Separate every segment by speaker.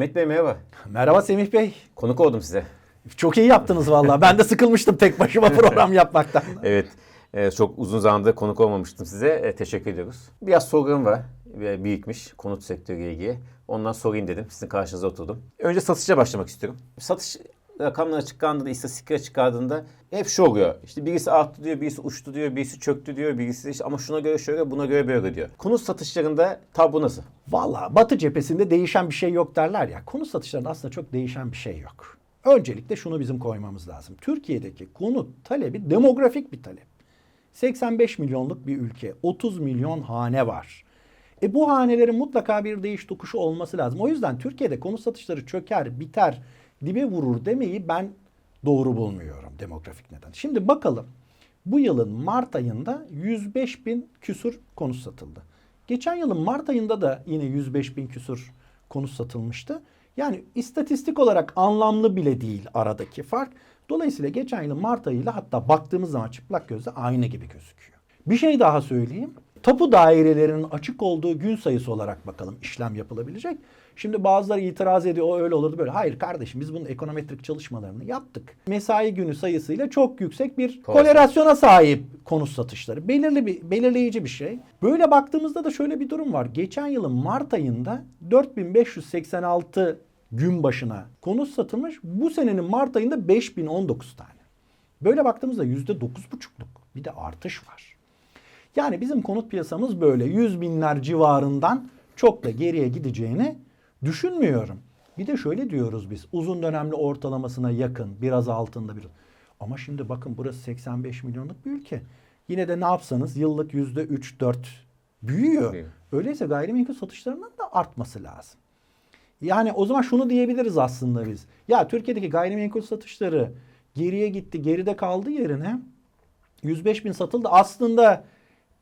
Speaker 1: Ahmet Bey merhaba.
Speaker 2: Merhaba Semih Bey.
Speaker 1: Konuk oldum size.
Speaker 2: Çok iyi yaptınız vallahi. Ben de sıkılmıştım tek başıma program yapmaktan.
Speaker 1: Evet. e, çok uzun zamandır konuk olmamıştım size. E, teşekkür ediyoruz. Biraz sorularım var. e, Birikmiş konut sektörüyle ilgili. Ondan sorayım dedim. Sizin karşınıza oturdum. Önce satışa başlamak istiyorum. Satış rakamları çıkardığında, istatistikler çıkardığında hep şu oluyor. İşte birisi arttı diyor, birisi uçtu diyor, birisi çöktü diyor, birisi işte ama şuna göre şöyle, buna göre böyle diyor. Konut satışlarında tablo nasıl?
Speaker 2: Vallahi Batı cephesinde değişen bir şey yok derler ya. Konut satışlarında aslında çok değişen bir şey yok. Öncelikle şunu bizim koymamız lazım. Türkiye'deki konut talebi demografik bir talep. 85 milyonluk bir ülke. 30 milyon hane var. E bu hanelerin mutlaka bir değiş tokuşu olması lazım. O yüzden Türkiye'de konut satışları çöker, biter, dibe vurur demeyi ben doğru bulmuyorum demografik neden. Şimdi bakalım. Bu yılın Mart ayında 105 bin küsur konut satıldı. Geçen yılın Mart ayında da yine 105 bin küsur konut satılmıştı. Yani istatistik olarak anlamlı bile değil aradaki fark. Dolayısıyla geçen yılın Mart ayıyla hatta baktığımız zaman çıplak gözle aynı gibi gözüküyor. Bir şey daha söyleyeyim. Tapu dairelerinin açık olduğu gün sayısı olarak bakalım işlem yapılabilecek. Şimdi bazıları itiraz ediyor o öyle olurdu böyle. Hayır kardeşim biz bunun ekonometrik çalışmalarını yaptık. Mesai günü sayısıyla çok yüksek bir
Speaker 1: Kolasyon.
Speaker 2: korelasyona sahip konut satışları. Belirli bir belirleyici bir şey. Böyle baktığımızda da şöyle bir durum var. Geçen yılın Mart ayında 4586 gün başına konut satılmış. Bu senenin Mart ayında 5019 tane. Böyle baktığımızda %9,5'luk bir de artış var. Yani bizim konut piyasamız böyle 100 binler civarından çok da geriye gideceğini düşünmüyorum. Bir de şöyle diyoruz biz uzun dönemli ortalamasına yakın biraz altında bir. Ama şimdi bakın burası 85 milyonluk bir ülke. Yine de ne yapsanız yıllık yüzde 3-4 büyüyor.
Speaker 1: Büyüyor.
Speaker 2: Öyleyse gayrimenkul satışlarının da artması lazım. Yani o zaman şunu diyebiliriz aslında biz. Ya Türkiye'deki gayrimenkul satışları geriye gitti, geride kaldı yerine 105 bin satıldı. Aslında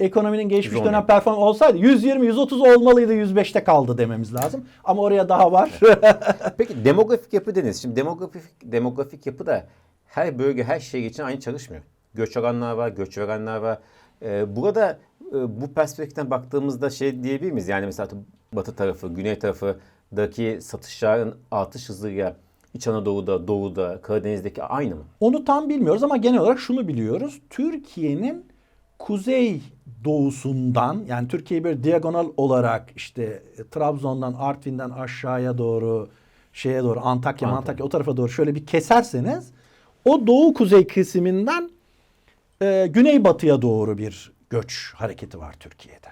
Speaker 2: ekonominin geçmiş
Speaker 1: 110
Speaker 2: dönem
Speaker 1: bin.
Speaker 2: performans olsaydı 120-130 olmalıydı 105'te kaldı dememiz lazım. Ama oraya daha var.
Speaker 1: Peki demografik yapı deniz. Şimdi demografik demografik yapı da her bölge her şehir için aynı çalışmıyor. Göç alanlar var, göç verenler var. Ee, burada e, bu perspektiften baktığımızda şey diyebilir miyiz? Yani mesela batı tarafı, güney tarafındaki satışların artış hızıyla İç Anadolu'da, Doğu'da, Karadeniz'deki aynı mı?
Speaker 2: Onu tam bilmiyoruz ama genel olarak şunu biliyoruz. Türkiye'nin kuzey doğusundan yani Türkiye'yi böyle diagonal olarak işte e, Trabzon'dan Artvin'den aşağıya doğru şeye doğru Antakya,
Speaker 1: Antakya.
Speaker 2: Antakya o tarafa doğru şöyle bir keserseniz o doğu kuzey kesiminden e, güneybatıya doğru bir göç hareketi var Türkiye'de.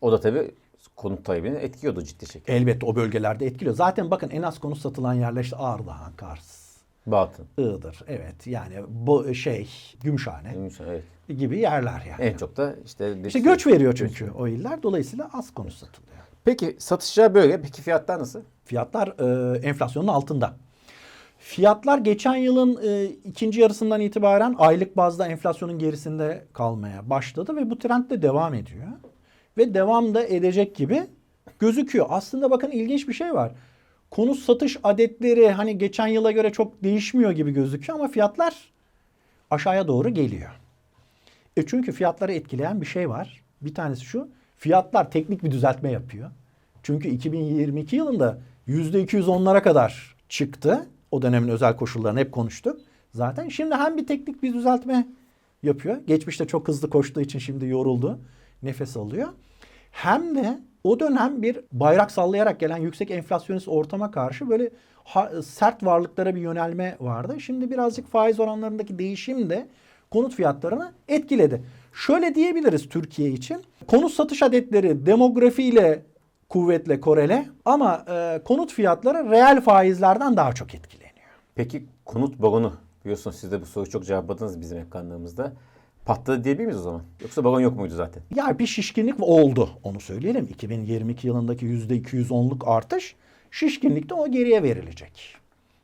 Speaker 1: O da tabii konut talebini etkiliyordu ciddi şekilde.
Speaker 2: Elbette o bölgelerde etkiliyor. Zaten bakın en az konut satılan yerler işte Ardahan, Kars,
Speaker 1: Batın.
Speaker 2: Iğdır. Evet yani bu şey Gümüşhane
Speaker 1: Evet.
Speaker 2: gibi yerler yani.
Speaker 1: En çok da işte...
Speaker 2: İşte göç veriyor çünkü o iller. Dolayısıyla az konut satılıyor.
Speaker 1: Peki satışlar böyle. Peki fiyatlar nasıl?
Speaker 2: Fiyatlar e, enflasyonun altında. Fiyatlar geçen yılın e, ikinci yarısından itibaren aylık bazda enflasyonun gerisinde kalmaya başladı ve bu trend de devam ediyor. Ve devam da edecek gibi gözüküyor. Aslında bakın ilginç bir şey var. Konut satış adetleri hani geçen yıla göre çok değişmiyor gibi gözüküyor ama fiyatlar aşağıya doğru geliyor. E çünkü fiyatları etkileyen bir şey var. Bir tanesi şu. Fiyatlar teknik bir düzeltme yapıyor. Çünkü 2022 yılında %210'lara kadar çıktı. O dönemin özel koşullarını hep konuştuk. Zaten şimdi hem bir teknik bir düzeltme yapıyor. Geçmişte çok hızlı koştuğu için şimdi yoruldu. Nefes alıyor. Hem de o dönem bir bayrak sallayarak gelen yüksek enflasyonist ortama karşı böyle ha- sert varlıklara bir yönelme vardı. Şimdi birazcık faiz oranlarındaki değişim de konut fiyatlarını etkiledi. Şöyle diyebiliriz Türkiye için. Konut satış adetleri demografiyle kuvvetle korele ama e, konut fiyatları reel faizlerden daha çok etkileniyor.
Speaker 1: Peki konut balonu biliyorsunuz siz de bu soruyu çok cevapladınız bizim ekranlarımızda. Patladı diyebilir miyiz o zaman? Yoksa balon yok muydu zaten?
Speaker 2: Ya bir şişkinlik oldu onu söyleyelim. 2022 yılındaki %210'luk artış şişkinlikte o geriye verilecek.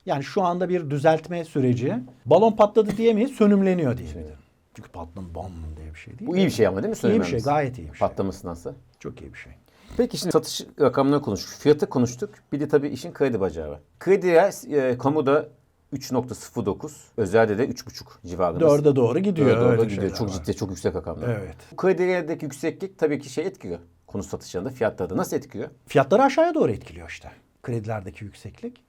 Speaker 2: Yani şu anda bir düzeltme süreci. Balon patladı diyemeyiz, sönümleniyor diyebilirim. Çünkü patlama bam diye bir şey değil.
Speaker 1: Bu iyi bir şey ama değil mi?
Speaker 2: İyi bir şey, gayet iyi bir şey.
Speaker 1: Patlaması nasıl?
Speaker 2: Çok iyi bir şey.
Speaker 1: Peki şimdi satış rakamlarını konuştuk. Fiyatı konuştuk. Bir de tabii işin kredi bacağı var. Krediye e, kamuda 3.09, özelde de 3.5 civarında.
Speaker 2: Dörde doğru gidiyor.
Speaker 1: Dörde doğru gidiyor. Çok
Speaker 2: var.
Speaker 1: ciddi, çok yüksek rakamlar.
Speaker 2: Evet.
Speaker 1: Bu kredilerdeki yükseklik tabii ki şey etkiliyor. Konut satışlarında fiyatları da nasıl etkiliyor?
Speaker 2: Fiyatları aşağıya doğru etkiliyor işte. Kredilerdeki yükseklik.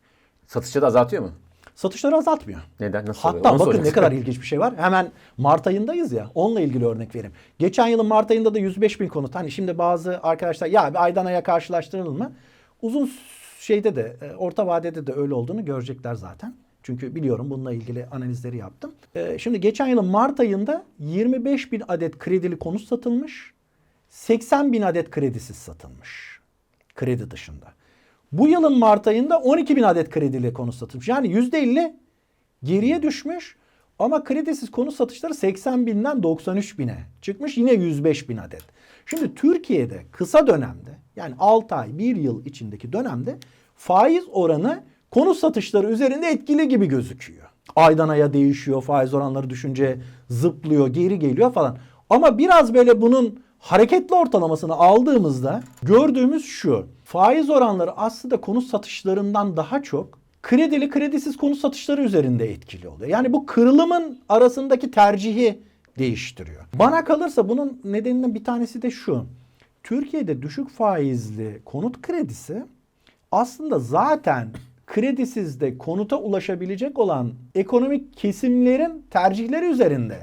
Speaker 1: Satışçı da azaltıyor mu?
Speaker 2: Satışları azaltmıyor.
Speaker 1: Neden? Nasıl
Speaker 2: Hatta bakın ne
Speaker 1: soracaktım.
Speaker 2: kadar ilginç bir şey var. Hemen Mart ayındayız ya. Onunla ilgili örnek vereyim. Geçen yılın Mart ayında da 105 bin konut. Hani şimdi bazı arkadaşlar ya bir aydan aya karşılaştırılır mı? Uzun şeyde de e, orta vadede de öyle olduğunu görecekler zaten. Çünkü biliyorum bununla ilgili analizleri yaptım. E, Şimdi geçen yılın Mart ayında 25 bin adet kredili konut satılmış. 80 bin adet kredisiz satılmış. Kredi dışında. Bu yılın Mart ayında 12 bin adet kredili konut satılmış. Yani %50 geriye düşmüş ama kredisiz konut satışları 80 binden 93 bine çıkmış yine 105 bin adet. Şimdi Türkiye'de kısa dönemde yani 6 ay 1 yıl içindeki dönemde faiz oranı konut satışları üzerinde etkili gibi gözüküyor. Aydan aya değişiyor faiz oranları düşünce zıplıyor geri geliyor falan. Ama biraz böyle bunun hareketli ortalamasını aldığımızda gördüğümüz şu. Faiz oranları aslında konut satışlarından daha çok kredili kredisiz konut satışları üzerinde etkili oluyor. Yani bu kırılımın arasındaki tercihi değiştiriyor. Bana kalırsa bunun nedeninin bir tanesi de şu. Türkiye'de düşük faizli konut kredisi aslında zaten kredisiz de konuta ulaşabilecek olan ekonomik kesimlerin tercihleri üzerinde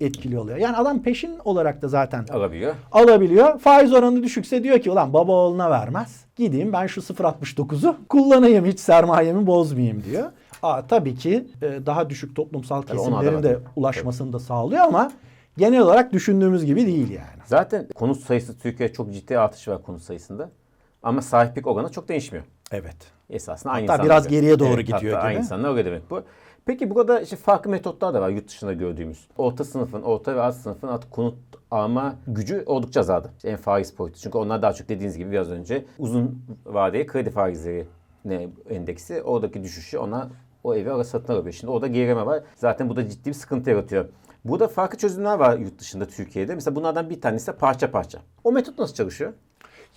Speaker 2: etkili oluyor. Yani adam peşin olarak da zaten
Speaker 1: Alabiliyor.
Speaker 2: alabiliyor. Faiz oranı düşükse diyor ki ulan baba oğluna vermez. Gideyim ben şu 0.69'u kullanayım hiç sermayemi bozmayayım diyor. Aa, tabii ki e, daha düşük toplumsal
Speaker 1: Tabii
Speaker 2: kesimlerin de ulaşmasını da sağlıyor ama genel olarak düşündüğümüz gibi değil yani.
Speaker 1: Zaten konut sayısı Türkiye'de çok ciddi artış var konut sayısında. Ama sahiplik oranı çok değişmiyor.
Speaker 2: Evet.
Speaker 1: Esasında aynı
Speaker 2: Hatta biraz geriye doğru gidiyor
Speaker 1: hatta
Speaker 2: gibi.
Speaker 1: Aynı insanlar öyle demek bu. Peki burada işte farklı metotlar da var yurt dışında gördüğümüz. Orta sınıfın, orta ve alt sınıfın artık konut alma gücü oldukça azaldı. İşte en faiz boyutu. Çünkü onlar daha çok dediğiniz gibi biraz önce uzun vadeli kredi faizleri ne endeksi oradaki düşüşü ona o evi ara satın alıyor. Şimdi orada gerileme var. Zaten bu da ciddi bir sıkıntı yaratıyor. Burada farklı çözümler var yurt dışında Türkiye'de. Mesela bunlardan bir tanesi de parça parça. O metot nasıl çalışıyor?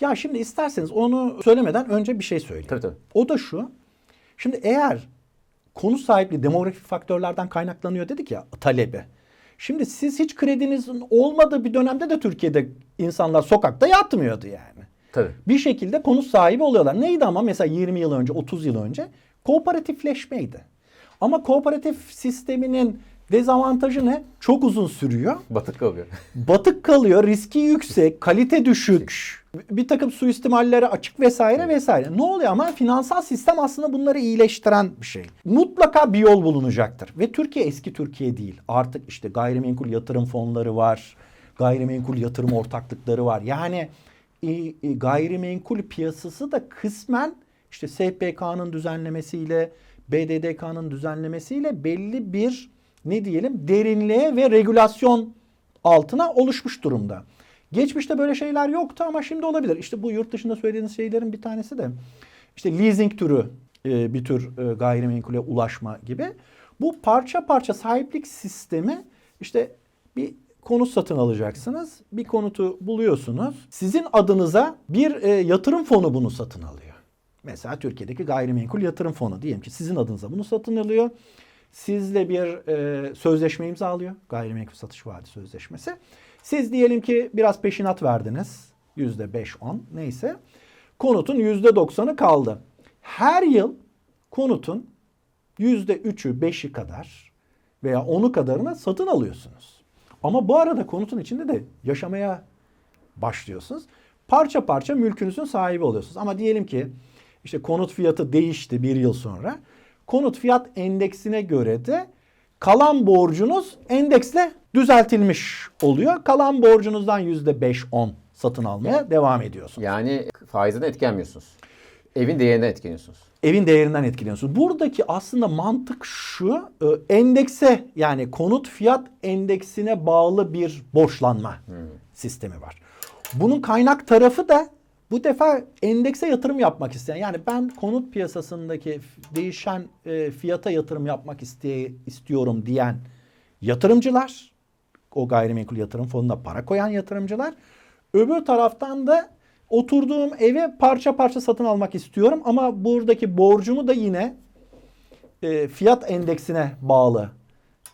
Speaker 2: Ya şimdi isterseniz onu söylemeden önce bir şey söyleyeyim.
Speaker 1: Tabii tabii.
Speaker 2: O da şu. Şimdi eğer konu sahipliği demografik faktörlerden kaynaklanıyor dedik ya talebi. Şimdi siz hiç kredinizin olmadığı bir dönemde de Türkiye'de insanlar sokakta yatmıyordu yani.
Speaker 1: Tabii.
Speaker 2: Bir şekilde konut sahibi oluyorlar. Neydi ama mesela 20 yıl önce, 30 yıl önce kooperatifleşmeydi. Ama kooperatif sisteminin dezavantajı ne? Çok uzun sürüyor.
Speaker 1: Batık kalıyor.
Speaker 2: Batık kalıyor, riski yüksek, kalite düşük, bir takım suistimallere açık vesaire vesaire. Ne oluyor ama finansal sistem aslında bunları iyileştiren bir şey. Mutlaka bir yol bulunacaktır. Ve Türkiye eski Türkiye değil. Artık işte gayrimenkul yatırım fonları var, gayrimenkul yatırım ortaklıkları var. Yani e, e, gayrimenkul piyasası da kısmen işte SPK'nın düzenlemesiyle, BDDK'nın düzenlemesiyle belli bir ne diyelim derinliğe ve regülasyon altına oluşmuş durumda. Geçmişte böyle şeyler yoktu ama şimdi olabilir. İşte bu yurt dışında söylediğiniz şeylerin bir tanesi de işte leasing türü e, bir tür e, gayrimenkule ulaşma gibi. Bu parça parça sahiplik sistemi işte bir konut satın alacaksınız. Bir konutu buluyorsunuz. Sizin adınıza bir e, yatırım fonu bunu satın alıyor. Mesela Türkiye'deki gayrimenkul yatırım fonu diyelim ki sizin adınıza bunu satın alıyor. Sizle bir e, sözleşme imzalıyor. Gayrimenkul satış vaadi sözleşmesi. Siz diyelim ki biraz peşinat verdiniz. Yüzde beş on neyse. Konutun yüzde doksanı kaldı. Her yıl konutun yüzde üçü beşi kadar veya onu kadarını satın alıyorsunuz. Ama bu arada konutun içinde de yaşamaya başlıyorsunuz. Parça parça mülkünüzün sahibi oluyorsunuz. Ama diyelim ki işte konut fiyatı değişti bir yıl sonra. Konut fiyat endeksine göre de kalan borcunuz endeksle düzeltilmiş oluyor. Kalan borcunuzdan %5-10 satın almaya devam ediyorsunuz.
Speaker 1: Yani faizden etkilenmiyorsunuz. Evin değerinden etkileniyorsunuz.
Speaker 2: Evin değerinden etkileniyorsunuz. Buradaki aslında mantık şu. e, Endekse yani konut fiyat endeksine bağlı bir borçlanma sistemi var. Bunun kaynak tarafı da bu defa endekse yatırım yapmak isteyen yani ben konut piyasasındaki değişen e, fiyata yatırım yapmak isteye, istiyorum diyen yatırımcılar o gayrimenkul yatırım fonuna para koyan yatırımcılar öbür taraftan da oturduğum evi parça parça satın almak istiyorum ama buradaki borcumu da yine e, fiyat endeksine bağlı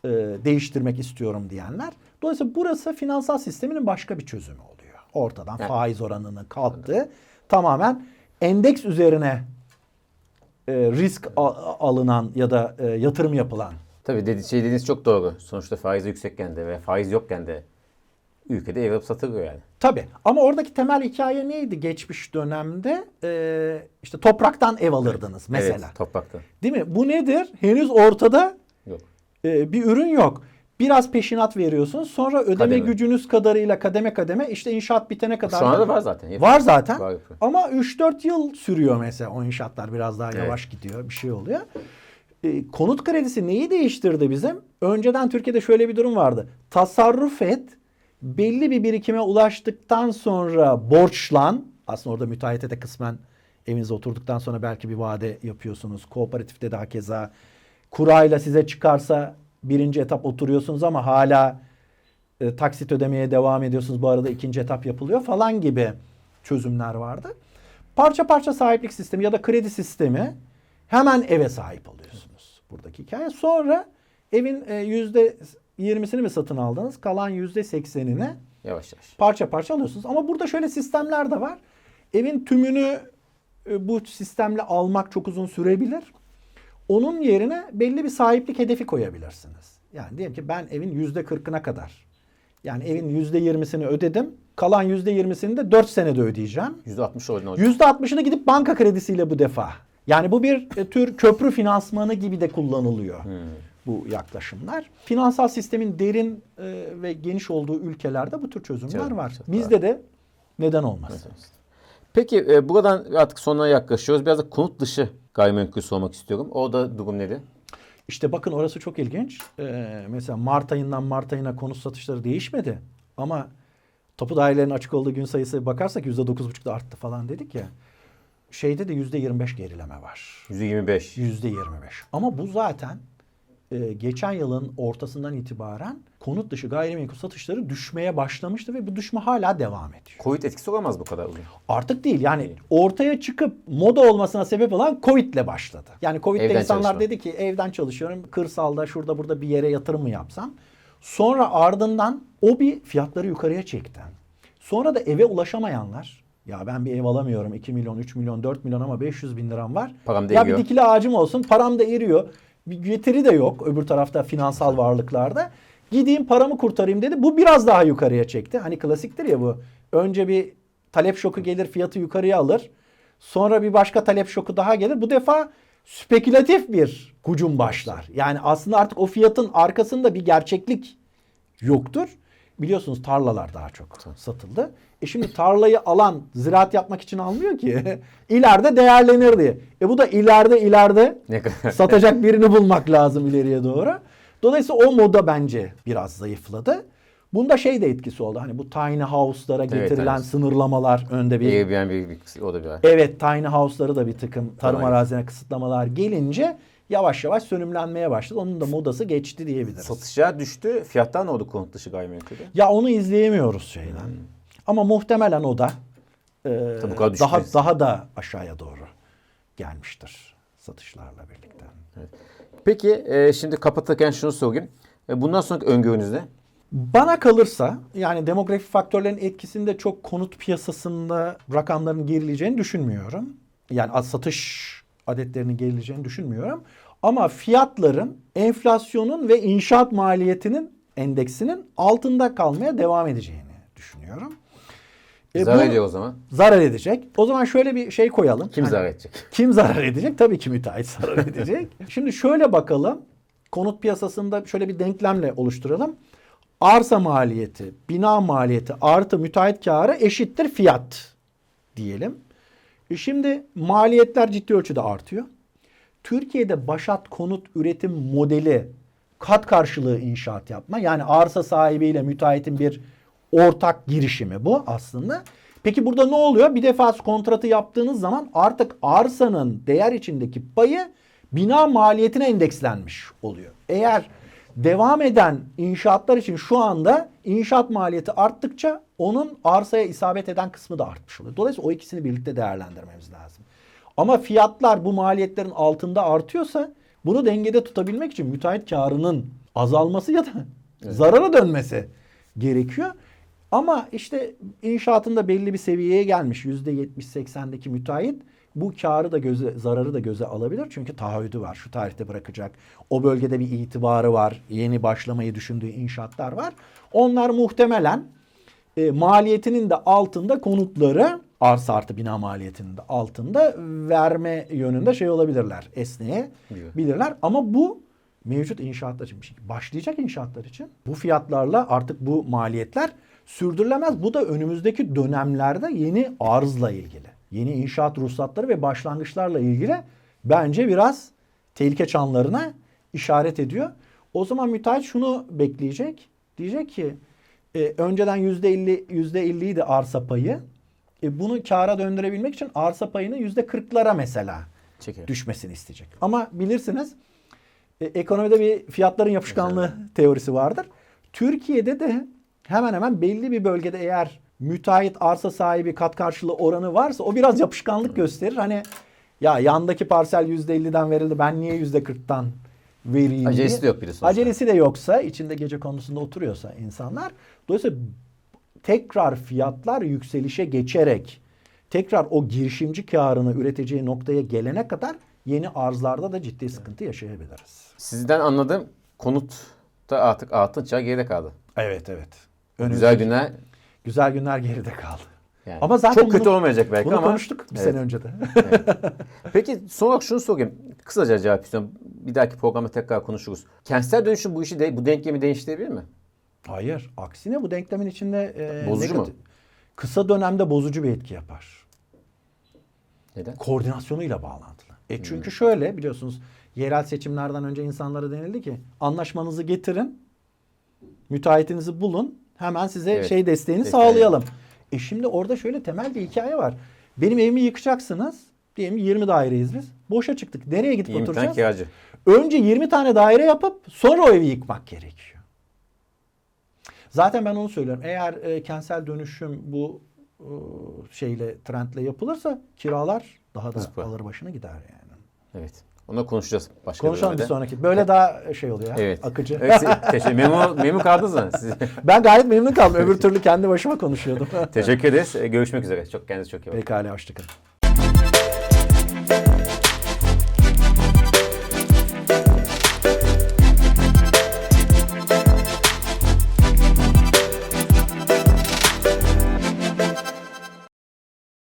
Speaker 2: e, değiştirmek istiyorum diyenler. Dolayısıyla burası finansal sisteminin başka bir çözümü oluyor. Ortadan
Speaker 1: Yani-
Speaker 2: faiz oranını kalktı. Tamamen endeks üzerine e, risk alınan ya da e, yatırım yapılan.
Speaker 1: Tabii dedi, şey dediğiniz çok doğru. Sonuçta faiz yüksekken de ve faiz yokken de ülkede ev alıp satılıyor yani.
Speaker 2: Tabii ama oradaki temel hikaye neydi geçmiş dönemde? E, işte topraktan ev alırdınız mesela.
Speaker 1: Evet, topraktan.
Speaker 2: Değil mi? Bu nedir? Henüz ortada
Speaker 1: Yok.
Speaker 2: e, bir ürün yok. Biraz peşinat veriyorsunuz. Sonra ödeme
Speaker 1: Kademe.
Speaker 2: gücünüz kadarıyla kademe kademe işte inşaat bitene kadar.
Speaker 1: Şu anda
Speaker 2: da-
Speaker 1: var zaten.
Speaker 2: Var zaten.
Speaker 1: Var yapıyor.
Speaker 2: Ama 3-4 yıl sürüyor mesela o inşaatlar biraz daha
Speaker 1: Evet.
Speaker 2: yavaş gidiyor bir şey oluyor. E, konut kredisi neyi değiştirdi bizim? Önceden Türkiye'de şöyle bir durum vardı. Tasarruf et, belli bir birikime ulaştıktan sonra borçlan. Aslında orada müteahhite de kısmen evinize oturduktan sonra belki bir vade yapıyorsunuz. Kooperatifte de hakeza. Kurayla size çıkarsa birinci etap oturuyorsunuz ama hala e, taksit ödemeye devam ediyorsunuz. Bu arada ikinci etap yapılıyor falan gibi çözümler vardı. Parça parça sahiplik sistemi ya da kredi sistemi hemen eve sahip oluyorsunuz. Buradaki hikaye. Sonra evin e, yüzde yirmisini mi satın aldınız? Kalan yüzde seksenini
Speaker 1: Yavaş yavaş.
Speaker 2: parça parça alıyorsunuz. Ama burada şöyle sistemler de var. Evin tümünü e, bu sistemle almak çok uzun sürebilir. Onun yerine belli bir sahiplik hedefi koyabilirsiniz. Yani diyelim ki ben evin yüzde kırkına kadar. Yani evin yüzde yirmisini ödedim. Kalan yüzde yirmisini de dört senede ödeyeceğim.
Speaker 1: %60 oranı hocam.
Speaker 2: Yüzde altmışını gidip banka kredisiyle bu defa. Yani bu bir e, tür köprü finansmanı gibi de kullanılıyor bu yaklaşımlar. Finansal sistemin derin e, ve geniş olduğu ülkelerde bu tür çözümler
Speaker 1: Tabii,
Speaker 2: var. Bizde de neden olmaz?
Speaker 1: Peki e, buradan artık sonuna yaklaşıyoruz. Biraz da konut dışı gayrimenkul sormak istiyorum. Orada durum nedir?
Speaker 2: İşte bakın orası çok ilginç. Ee, mesela Mart ayından Mart ayına konut satışları değişmedi. Ama tapu dairelerinin açık olduğu gün sayısı bakarsak %9,5'da arttı falan dedik ya. Şeyde de %25 gerileme var.
Speaker 1: %25.
Speaker 2: %25. Ama bu zaten e, geçen yılın ortasından itibaren konut dışı gayrimenkul satışları düşmeye başlamıştı ve bu düşme hala devam ediyor.
Speaker 1: Covid etkisi olamaz bu kadar uzun.
Speaker 2: Artık değil yani ortaya çıkıp moda olmasına sebep olan Covid ile başladı. Yani Covid'de
Speaker 1: Evden
Speaker 2: insanlar
Speaker 1: çalışma.
Speaker 2: dedi ki evden çalışıyorum kırsalda şurada burada bir yere yatırım mı yapsam. Sonra ardından o bir fiyatları yukarıya çekti. Sonra da eve ulaşamayanlar ya ben bir ev alamıyorum 2 milyon 3 milyon 4 milyon ama 500 bin liram var.
Speaker 1: Param da
Speaker 2: ya bir dikili ağacım olsun param da eriyor. Bir de yok öbür tarafta finansal varlıklarda. Gideyim paramı kurtarayım dedi. Bu biraz daha yukarıya çekti. Hani klasiktir ya bu. Önce bir talep şoku gelir fiyatı yukarıya alır. Sonra bir başka talep şoku daha gelir. Bu defa spekülatif bir hücum başlar. Yani aslında artık o fiyatın arkasında bir gerçeklik yoktur. Biliyorsunuz tarlalar daha çok satıldı. E şimdi tarlayı alan ziraat yapmak için almıyor ki. ileride değerlenir diye. E bu da ileride ileride satacak birini bulmak lazım ileriye doğru. Dolayısıyla o moda bence biraz zayıfladı. Bunda şey de etkisi oldu. Hani bu tiny house'lara getirilen
Speaker 1: evet.
Speaker 2: sınırlamalar önde bir
Speaker 1: Airbnb bir, o da bir.
Speaker 2: Evet tiny house'ları da bir takım tarım
Speaker 1: Kolay.
Speaker 2: arazine kısıtlamalar gelince yavaş yavaş sönümlenmeye başladı. Onun da modası geçti diyebiliriz.
Speaker 1: Satışlar düştü. Fiyatlar ne oldu konut dışı gayrimenkulde?
Speaker 2: Ya onu izleyemiyoruz şeyden. Ama muhtemelen o da e,
Speaker 1: Tabii
Speaker 2: daha
Speaker 1: düşmez.
Speaker 2: daha da aşağıya doğru gelmiştir satışlarla birlikte.
Speaker 1: Peki e, şimdi kapatırken şunu sorayım. E, bundan sonraki öngörünüz ne?
Speaker 2: Bana kalırsa yani demografik faktörlerin etkisinde çok konut piyasasında rakamların gerileyeceğini düşünmüyorum. Yani az satış adetlerinin gerileyeceğini düşünmüyorum. Ama fiyatların enflasyonun ve inşaat maliyetinin endeksinin altında kalmaya devam edeceğini düşünüyorum. E,
Speaker 1: Zarar ediyor o zaman.
Speaker 2: Zarar edecek. O zaman şöyle bir şey koyalım.
Speaker 1: Kim
Speaker 2: Hani-
Speaker 1: zarar edecek?
Speaker 2: kim zarar edecek? Tabii ki müteahhit zarar edecek. Şimdi şöyle bakalım. Konut piyasasında şöyle bir denklemle oluşturalım. Arsa maliyeti, bina maliyeti artı müteahhit karı eşittir fiyat diyelim. E Şimdi maliyetler ciddi ölçüde artıyor. Türkiye'de başat konut üretim modeli kat karşılığı inşaat yapma. Yani arsa sahibiyle müteahhitin bir ortak girişimi bu aslında. Peki burada ne oluyor? Bir defa kontratı yaptığınız zaman artık arsanın değer içindeki payı bina maliyetine endekslenmiş oluyor. Eğer devam eden inşaatlar için şu anda inşaat maliyeti arttıkça onun arsaya isabet eden kısmı da artmış oluyor. Dolayısıyla o ikisini birlikte değerlendirmemiz lazım. Ama fiyatlar bu maliyetlerin altında artıyorsa bunu dengede tutabilmek için müteahhit karının azalması ya da zarara dönmesi gerekiyor. Ama işte inşaatında belli bir seviyeye gelmiş %70-80'deki müteahhit bu karı da göze, zararı da göze alabilir. Çünkü taahhüdü var. Şu tarihte bırakacak. O bölgede bir itibarı var. Yeni başlamayı düşündüğü inşaatlar var. Onlar muhtemelen e, maliyetinin de altında konutları arsa artı bina maliyetinin de altında verme yönünde şey olabilirler. Esneyebilirler. Ama bu mevcut inşaatlar için, başlayacak inşaatlar için bu fiyatlarla artık bu maliyetler sürdürülemez. Bu da önümüzdeki dönemlerde yeni arzla ilgili, yeni inşaat ruhsatları ve başlangıçlarla ilgili bence biraz tehlike çanlarına işaret ediyor. O zaman müteahhit şunu bekleyecek. Diyecek ki e, önceden %50 %50'ydi arsa payı. E, bunu kâra döndürebilmek için arsa payını %40'lara mesela
Speaker 1: Çeker.
Speaker 2: düşmesini isteyecek. Ama bilirsiniz e, ekonomide bir fiyatların yapışkanlığı teorisi vardır. Türkiye'de de hemen hemen belli bir bölgede eğer müteahhit arsa sahibi kat karşılığı oranı varsa o biraz yapışkanlık gösterir. Hani ya yandaki parsel %50'den verildi ben niye %40'tan vereyim
Speaker 1: Acelesi de yok biri sonuçta.
Speaker 2: Acelesi de yoksa içinde gece konusunda oturuyorsa insanlar dolayısıyla tekrar fiyatlar yükselişe geçerek tekrar o girişimci karını üreteceği noktaya gelene kadar yeni arzlarda da ciddi sıkıntı yaşayabiliriz.
Speaker 1: Sizden anladığım konutta artık altın çağı geride kaldı.
Speaker 2: Evet evet.
Speaker 1: Güzel günler
Speaker 2: güzel günler geride kaldı.
Speaker 1: yani.
Speaker 2: Ama zaten
Speaker 1: çok kötü
Speaker 2: bunu-
Speaker 1: olmayacak belki
Speaker 2: Bunu
Speaker 1: ama.
Speaker 2: konuştuk bir
Speaker 1: Evet.
Speaker 2: sene önce de.
Speaker 1: Peki son olarak şunu sorayım. Kısaca cevap istiyorum. Bir dahaki programda tekrar konuşuruz. Kentsel dönüşüm bu işi de bu denklemi değiştirebilir mi?
Speaker 2: Hayır. Aksine bu denklemin içinde e,
Speaker 1: Bozucu mu?
Speaker 2: kısa dönemde bozucu bir etki yapar.
Speaker 1: Neden?
Speaker 2: koordinasyonuyla bağlantılı.
Speaker 1: Hmm.
Speaker 2: E çünkü şöyle biliyorsunuz yerel seçimlerden önce insanlara denildi ki anlaşmanızı getirin, müteahhitinizi bulun, hemen size
Speaker 1: Evet,
Speaker 2: şey desteğini
Speaker 1: desteği.
Speaker 2: sağlayalım. E şimdi orada şöyle temel bir hikaye var. Benim evimi yıkacaksınız. Diyelim 20 daireyiz biz. Boşa çıktık. Nereye gidip
Speaker 1: 20 tane
Speaker 2: oturacağız?
Speaker 1: kiracı.
Speaker 2: Önce 20 tane daire yapıp sonra o evi yıkmak gerekiyor. Zaten ben onu söylüyorum. Eğer e, kentsel dönüşüm bu e, şeyle trendle yapılırsa kiralar daha da
Speaker 1: Zıplar.
Speaker 2: alır başına gider yani.
Speaker 1: Evet. Onu konuşacağız başka
Speaker 2: Konuşalım bir
Speaker 1: bölümde.
Speaker 2: sonraki. Böyle daha şey oluyor ya.
Speaker 1: Evet.
Speaker 2: Akıcı.
Speaker 1: Evet, teşekkür memnun, memnun kaldınız mı? Siz,
Speaker 2: ben gayet memnun kaldım. Öbür türlü kendi başıma konuşuyordum.
Speaker 1: teşekkür ederiz. Görüşmek üzere. Çok kendinize çok iyi bakın.
Speaker 2: Pekala hoşçakalın.